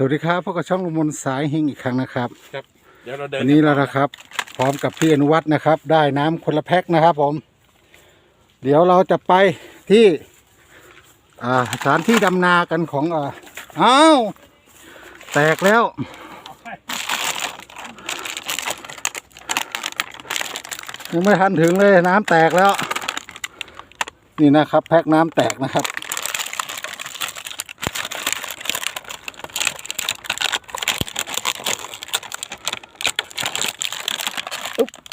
สวัสดีครับพบกับช่องลุงมนต์สายเฮงอีกครั้งนะครับครับเดี๋ยวเราเดินวันนี้แล้วนะครับ พร้อมกับพี่อนุวัฒน์นะครับ ได้น้ำคนละแพ็คนะครับ ผม เดี๋ยวเราจะไปที่ อ่าสถานที่ดำนากันของอ่าอ้าวแตกแล้ว ยังไม่ทันถึงเลยน้ำแตกแล้ว นี่นะครับ แพ็คน้ำแตกนะครับ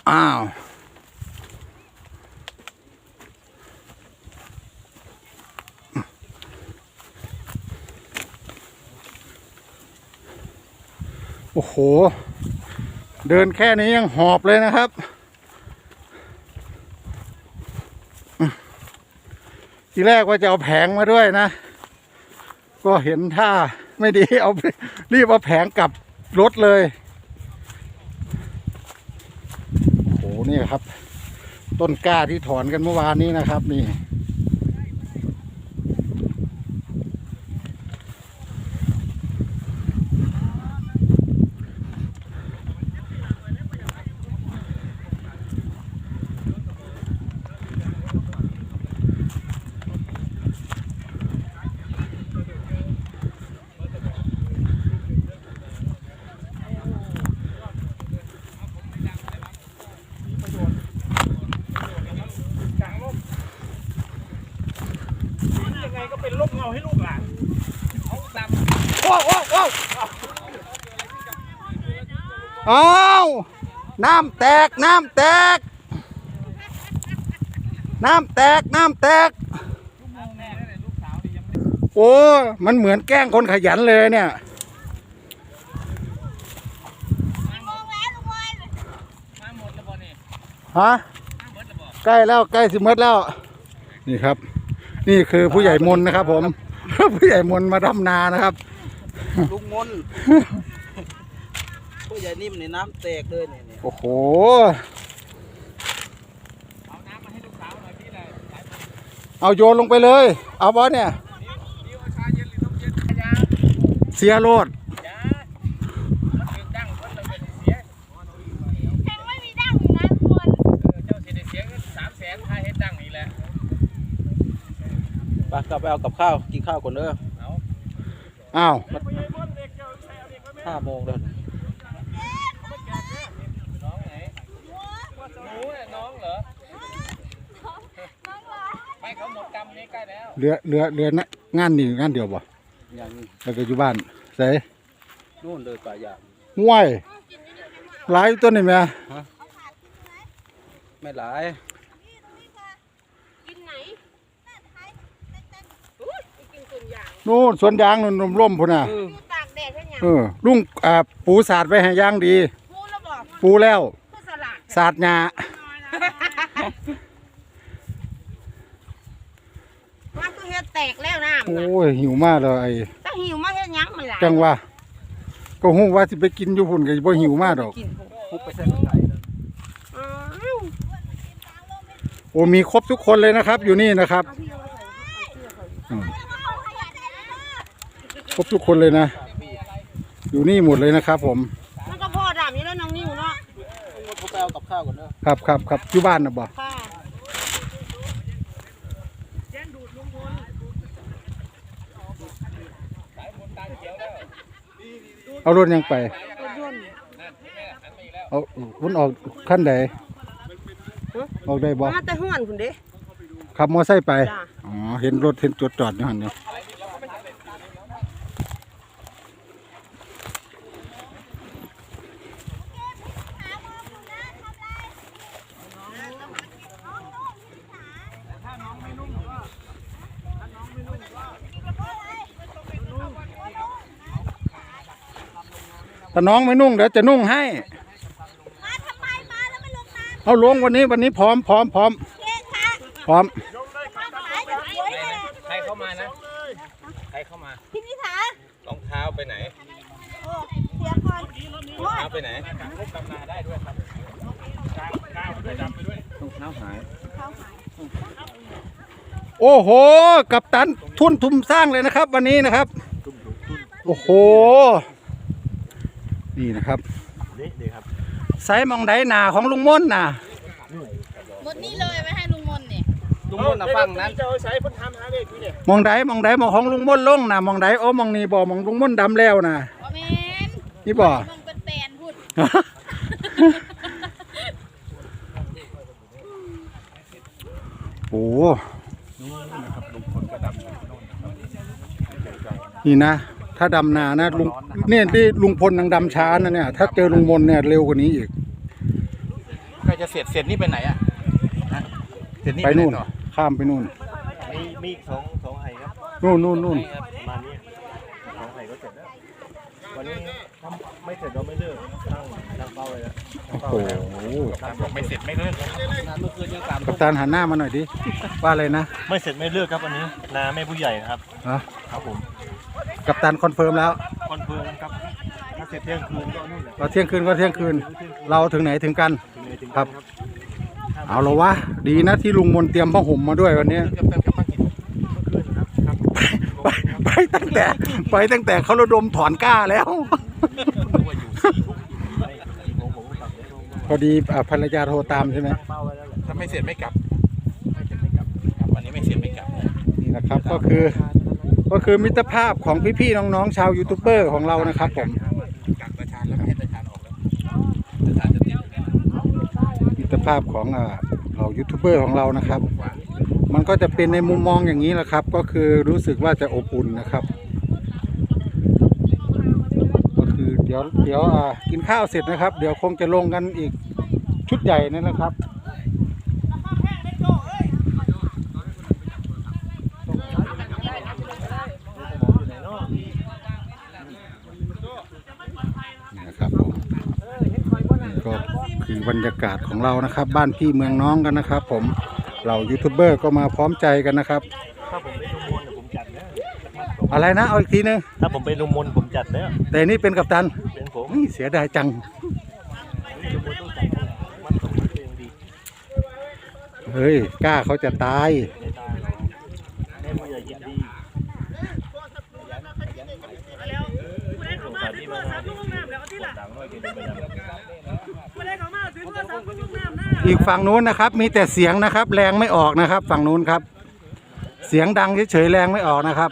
อ้าว โอ้โห เดินแค่นี้ยังหอบเลยนะครับ ทีแรกว่าจะเอาแผงมาด้วยนะ ก็เห็นท่าไม่ดีเอารีบเอาแผงกลับรถเลย โอ้โหนี่ครับ ต้นกล้าที่ถอนกันเมื่อวานนี้นะครับ นี่ ยังไงก็เป็นลูกเงาให้ลูกหลานเขาตาม ว้าวว้าวว้าวอ้าวน้ำแตก น้ำแตก น้ำแตก น้ำแตก โอ้มันเหมือนแกล้งคนขยันเลยเนี่ยฮะใกล้แล้วใกล้สิมดแล้ว นี่ครับ นี่คือผู้ใหญ่มนนะครับ ผมผู้ใหญ่มนมาดำนานะครับ ลุงมนผู้ใหญ่นิ่มในน้ำแตกเลยเนี่ยเนี่ยโอ้โห เอาน้ำมาให้ลูกสาวหน่อยพี่เลยเอาโยนลงไปเลย เอาบอสเนี่ย นี่ว่าชาเย็นหรือน้ำเย็นขยาเสียโลดจ้ามันเป็นดังคนเราจะได้เสียแทงไม่มีดั้งอยู่นะทุกคนเออเจ้าสิได้เสียเงินสามแสนค่าเฮ็ดดังนี่แหละ ไปกลับไปเอากับข้าว กินข้าวก่อนเด้อเอาอ้าวผู้ใหญ่บ้านเด็กเจ้าใช้เอาเด็กไว้ไหมห้าโมงแล้วน้องไหนหนูเนี่ยน้องเหรอน้องรอไม่เขาหมดกรรมนี้ใกล้แล้วเหลือเหลือเหลือนะงานนี่งานเดียวบ่อย่างแล้วก็อยู่บ้านใส่นู่นเลยป่ายางห่วยหลายตัวนี่แม่ไม่หลาย กินไหนอุ้ยไปกินส่ว นยางนู่นสวนยางนู่นนมร่มพุ่นน่ะเอออยู่ตากแดดให้ยังเออลุงอ่าปูสาดไว้ให้ย่างดี พูดแล้วบอกปูแล้วพูดสลัดสาดหญ้ามันก็เฮ็ดแตกแล้วน้ำโอ้น่ะยหิวมากเลยถ้าหิวมาเฮ็ดหยังมันหลายจังว่า ก็ฮู้ว่าสิไปกินอยู่พุ่นก็บ่หิวมากดอก กินพุกไปใส่รถไถเลยอ้าวโอ้มีครบทุกคนเลยนะครับ อยู่นี่นะครับ เอาพี่เอาไปใส่เอาเสื้อเขา อืม ครบทุกคนเลยนะ อยู่นี่หมดเลยนะครับผมมันก็พ่อดำอยู่แล้วน้องนิ้วเนาะลุงพุกไปเอากับข้าวก่อนเด้อครับครับครับอยู่บ้านนะบ่ค่ะเอารถยังไปรถยนต์เอามันออกขั้นใดออกได้บ่มาแต่เฮือนคุณเด้ขับมอไซค์ไปจ้ะ อ๋อเห็นรถเห็นจอดจอดอยู่หันเนี่ย แต่น้องไม่นุ่งเดี๋ยวจะนุ่งให้ มาทำไมมาแล้วไม่ลงน้เอาลงวันนี้วันนี้พร้อมพร้อมพร้อมำเก๊ค่ะพร้อม มาขายจะสวยเลยใครเข้ามานะ ใครเข้ามา พี่นิสารองเท้าไปไหนโอ้เสียก่อนโอ้ยเท้าไปไหนดำนาได้ด้วยครับก้าวด้วยดำไปด้วยรองเท้าหาย โอ้โห กับตันทุนทุมสร้างเลยนะครับ วันนี้นะครับ โอ้โห นี่นะครับนี่ดีครับไซส์มองไดหนาของลุงม่นน่ะหมดนี่เลยไม่ให้ลุงมนต์นี่ลุงมนต์นะฟังนั้นจะเอาใช้พ้นทำหาเลขอยู่เนี่ยมองไดมองไดมองของลุงม่นลงน่ะมองไดโอ้มองนี่บ่มองลุงม่นดำแล้วน่ะบ่แมนนี่บ่มองเป็นแปลนพูดโอ้นี่นะ ถ้าดำนานะลุงเนี่ยที่ลุงพลนังดำช้านะเนี่ย ถ้าเจอลุงมนเนี่ยเร็วกว่านี้อีกใครจะเสร็จเสร็จนี่ไปไหนอะฮะเสร็จนี่ไปนู่นหต่อข้ามไปนู่น มีมีอีกสองสองไห่ครับนู่นนู่นนู่นประมาณนี้สองไห่ก็เสร็จแล้ว วันนี้ถ้าไม่เสร็จเราไม่เลิกตั้งตั้งเป้าเลยนะตั้งโอ้เป้าโหเลยนะตามบอกไม่เสร็จไม่เลิกงานเมื่อคืนยังสามกัปตันหันหน้ามาหน่อยดิว่าอะไรนะไม่เสร็จไม่เลิกครับวันนี้นาแม่ผู้ใหญ่นะครับฮะครับผม กัปตันคอนเฟิร์มแล้วคอนเฟิร์มครับถ้าเสร็จเที่ยงคืนก็นู่นแหละเราเที่ยงคืนก็เที่ยงคืน เราถึงไหนถึงกัน ถึงไหนถึงครับครับ เอาละวะดีนะที่ลุงมนเตรียมผ้าห่มมาด้วยวันนี้ เกือบเต็มกับมากินเมื่อคืนนะครับครับไปไปตั้งแต่ ไปตั้งแต่เขาระดมถอนกล้าแล้วตัวอยู่สี่ทุ่มไม่กี่โมงผมก็กลับแล้วพอดีอ่าภรรยาโทรตามใช่ไหมตั้งเป้าไว้แล้วแหละถ้าไม่เสร็จไม่กลับไม่เสร็จไม่กลับกลับวันนี้ไม่เสร็จไม่กลับนี่นะครับก็คือ ก็คือมิตรภาพของพี่ๆน้องๆชาวยูทูบเบอร์ของเรานะครับผมมิตรภาพของเรายูทูบเบอร์ของเรานะครับ มันก็จะเป็นในมุมมองอย่างนี้แหละครับ ก็คือรู้สึกว่าจะอบอุ่นนะครับ ก็คือเดี๋ยวเดี๋ยวอ่ากินข้าวเสร็จนะครับ เดี๋ยวคงจะลงกันอีกชุดใหญ่นั่นแหละครับ นี่นะครับผมนี่ก็ คือบรรยากาศของเรานะครับ บ้านพี่เมืองน้องกันนะครับ ผมเรายูทูบเบอร์ก็มาพร้อมใจกันนะครับ ถ้าผมเป็นลุงมนต์ผมจัดแล้วอะไรนะเอาอีกทีนึงถ้าผมเป็นลุงมนต์ผมจัดแล้วแต่นี่เป็นกัปตันเป็นผมนี่เสียดายจังลุงมนต์ต้องจัดมันสองมันเองดีเฮ้ยกล้าเขาจะตายไม่ตายหรอกแม่ผู้ใหญ่ยินดีสงสารที่มางานที่หลังน้อยกินไปยัง อีกฝั่งนู้นนะครับ มีแต่เสียงนะครับ แรงไม่ออกนะครับ ฝั่งนู้นครับ เสียงดังเฉยๆแรงไม่ออกนะครับ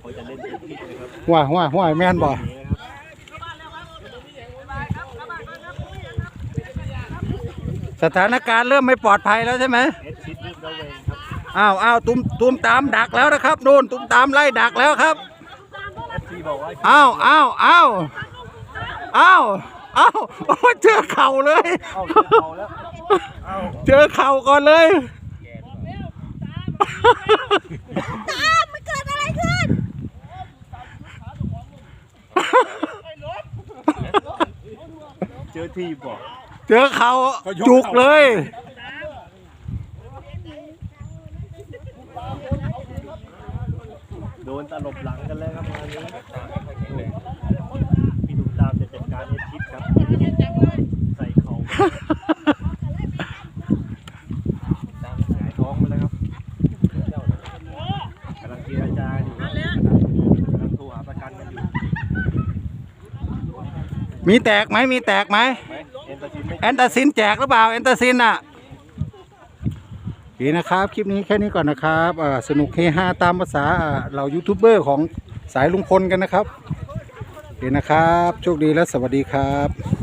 เขาจะเล่นเต็มที่เลยครับว่าว่าว่าแม่นบ่นี่นะครับสถานการณ์เริ่มไม่ปลอดภัยแล้วใช่ไหมเอสชิดรีบระเวงครับอ้าวอ้าวตุ้มตุ้มตามดักแล้วนะครับนู่นตุ้มตามไล่ดักแล้วครับเอฟซีบอกว่าอ้าวอ้าวอ้าว อ้าวอ้าวโอ้ยเจอเข่าเลยเอ้าเจอเขาแล้วเอ้าเจอเข่าก่อนเลย ตามมันเกิดอะไรขึ้น เจอทีบอกเจอเข่าจุกเลย โดนตลบหลังกันแล้วครับงานนี้พี่ดุมตามจะจัดการเอสชิดครับใส่เขาหงายท้องมาแล้วครับกำลังเจรจาอยู่กำลังโทรหาประกันกันอยู่ มีแตกไหมมีแตกไหมไหมเอ็นตาชินไม่แอนตาซินแจกหรือเปล่าแอนตาซินอะโอเคนะครับ คลิปนี้แค่นี้ก่อนนะครับอ่าสนุกเฮฮาตามภาษาอ่าเรายูทูบเบอร์ของสายลุงพลกันนะครับโอเคนะครับ โชคดีและสวัสดีครับ